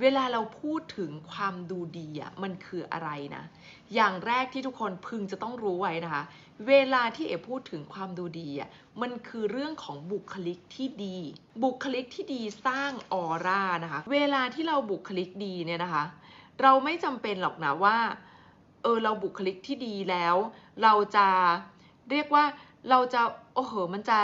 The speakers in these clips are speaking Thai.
เวลาเราพูดถึงความดูดีอะมันคืออะไรนะ อย่างแรกที่ทุกคนพึงจะต้องรู้ไว้นะคะ เวลาที่เอ๋พูดถึงความดูดีอะมันคือเรื่องของบุคลิกที่ดี บุคลิกที่ดีสร้างออร่านะคะ เวลาที่เราบุคลิกดีเนี่ยนะคะ เราไม่จำเป็นหรอกนะว่า เออเราบุคลิกที่ดีแล้ว เราจะเรียกว่าเราจะโอ้โหมันจะ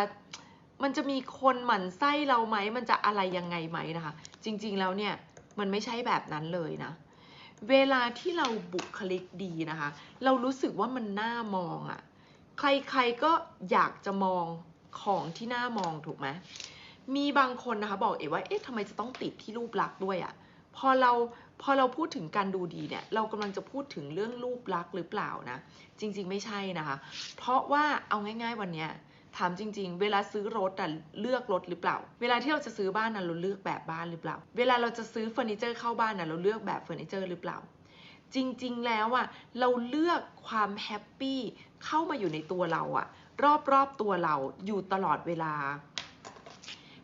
มันจะมีคนหมั่นไส้เราไหม มันจะอะไรยังไงไหมนะคะ จริง ๆ แล้วเนี่ย มันไม่ใช่แบบนั้นเลยนะ เวลาที่เราบุคลิกดีนะคะ เรารู้สึกว่ามันน่ามองอะ่ะ ใครๆก็อยากจะมองของที่น่ามองถูกไหมมีบางคนนะคะบอกเอ๋ว่า เอ๊ะทำไมจะต้องติดที่รูปลักษณ์ด้วยอะ่ะ พอเราพอเราพูดถึงการดูดีเนี่ย เรากำลังจะพูดถึงเรื่องรูปลักษณ์หรือเปล่านะ จริงๆไม่ใช่นะคะ เพราะว่าเอาง่าย ๆ วันเนี้ย ถามจริง ๆ เวลาซื้อรถอะเลือกรถหรือเปล่า เวลาที่เราจะซื้อบ้านนะเราเลือกแบบบ้านหรือเปล่า เวลาเราจะซื้อเฟอร์นิเจอร์เข้าบ้านนะเราเลือกแบบเฟอร์นิเจอร์หรือเปล่า จริง ๆ แล้วอะเราเลือกความแฮปปี้เข้ามาอยู่ในตัวเราอะรอบๆตัวเราอยู่ตลอดเวลา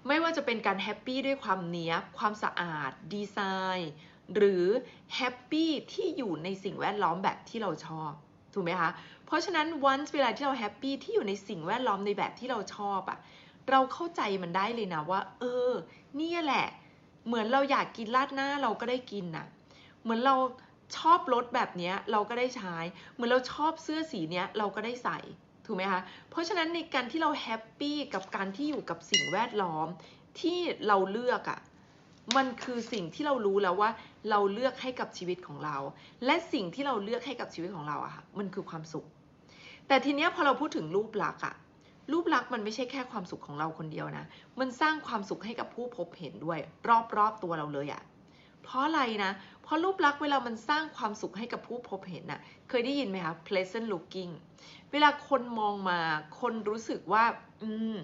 ไม่ว่าจะเป็นการแฮปปี้ด้วยความเนี้ยบความสะอาด ดีไซน์ หรือแฮปปี้ที่อยู่ในสิ่งแวดล้อมแบบที่เราชอบ ถูกไหมคะ เพราะฉะนั้น once เวลาที่เราแฮปปี้ที่อยู่ในสิ่งแวดล้อมในแบบที่เราชอบอะเราเข้าใจมันได้เลยนะว่า เออเนี่ยแหละ เหมือนเราอยากกินราดหน้าเราก็ได้กินน่ะเหมือนเราชอบรถแบบเนี้ยเราก็ได้ใช้ เหมือนเราชอบเสื้อสีเนี้ยเราก็ได้ใส่ถูกไหมคะ เพราะฉะนั้นในการที่เราแฮปปี้กับการที่อยู่กับสิ่งแวดล้อมที่เราเลือกอะ มันคือสิ่งที่เรารู้แล้วว่าเราเลือกให้กับชีวิตของเรา และสิ่งที่เราเลือกให้กับชีวิตของเราอะค่ะมันคือความสุข แต่ทีเนี้ยพอเราพูดถึงรูปลักษณ์อะรูปลักษณ์มันไม่ใช่แค่ความสุขของเราคนเดียวนะ มันสร้างความสุขให้กับผู้พบเห็นด้วย รอบๆตัวเราเลยอะเพราะอะไรนะ เพราะรูปลักษณ์เวลามันสร้างความสุขให้กับผู้พบเห็นน่ะ เคยได้ยินไหมคะ pleasant looking เวลาคนมองมา คนรู้สึกว่า อืม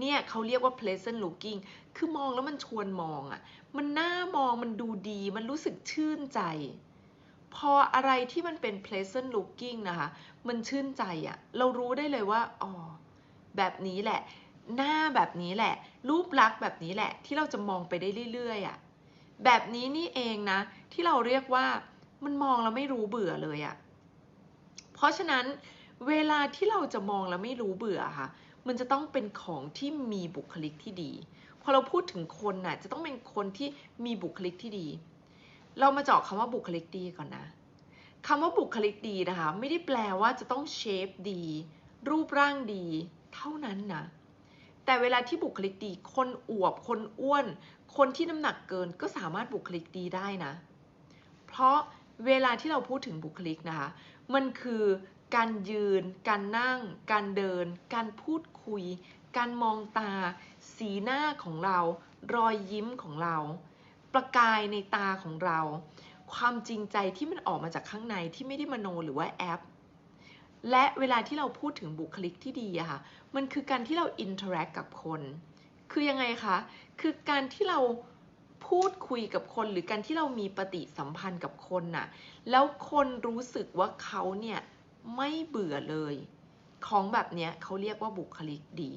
เนี่ยเขาเรียกว่า pleasant looking คือมองแล้วมันชวนมองอะ่ะ มันน่ามองมันดูดี มันรู้สึกชื่นใจ พออะไรที่มันเป็น pleasant looking นะคะ มันชื่นใจอะ่ะ เรารู้ได้เลยว่า อ๋อ แบบนี้แหละ หน้าแบบนี้แหละ รูปลักษณ์แบบนี้แหละ ที่เราจะมองไปได้เรื่อยๆอะ่ะ แบบนี้นี่เองนะ ที่เราเรียกว่ามันมองแล้วไม่รู้เบื่อเลยอะ่ะ เพราะฉะนั้นเวลาที่เราจะมองแล้วไม่รู้เบื่อค่ะ มันจะต้องเป็นของที่มีบุคลิกที่ดี พอเราพูดถึงคนน่ะจะต้องเป็นคนที่มีบุคลิกที่ดี เรามาเจาะคำว่าบุคลิกดีก่อนนะคำว่าบุคลิกดีนะคะ ไม่ได้แปลว่าจะต้องเชฟดี รูปร่างดี เท่านั้นนะแต่เวลาที่บุคลิกดี คนอวบ คนอ้วน คนที่น้ำหนักเกินก็สามารถบุคลิกดีได้นะ เพราะเวลาที่เราพูดถึงบุคลิกนะคะ มันคือ การยืน การนั่ง การเดิน การพูดคุย การมองตา สีหน้าของเรา รอยยิ้มของเรา ประกายในตาของเรา ความจริงใจที่มันออกมาจากข้างในที่ไม่ได้มโนหรือว่าแอป และเวลาที่เราพูดถึงบุคลิกที่ดีอะค่ะ มันคือการที่เราอินเทอร์แอคกับคน คือยังไงคะ คือการที่เราพูดคุยกับคนหรือการที่เรามีปฏิสัมพันธ์กับคนน่ะ แล้วคนรู้สึกว่าเขาเนี่ย ไม่เบื่อเลย ของแบบนี้เขาเรียกว่าบุคลิกดี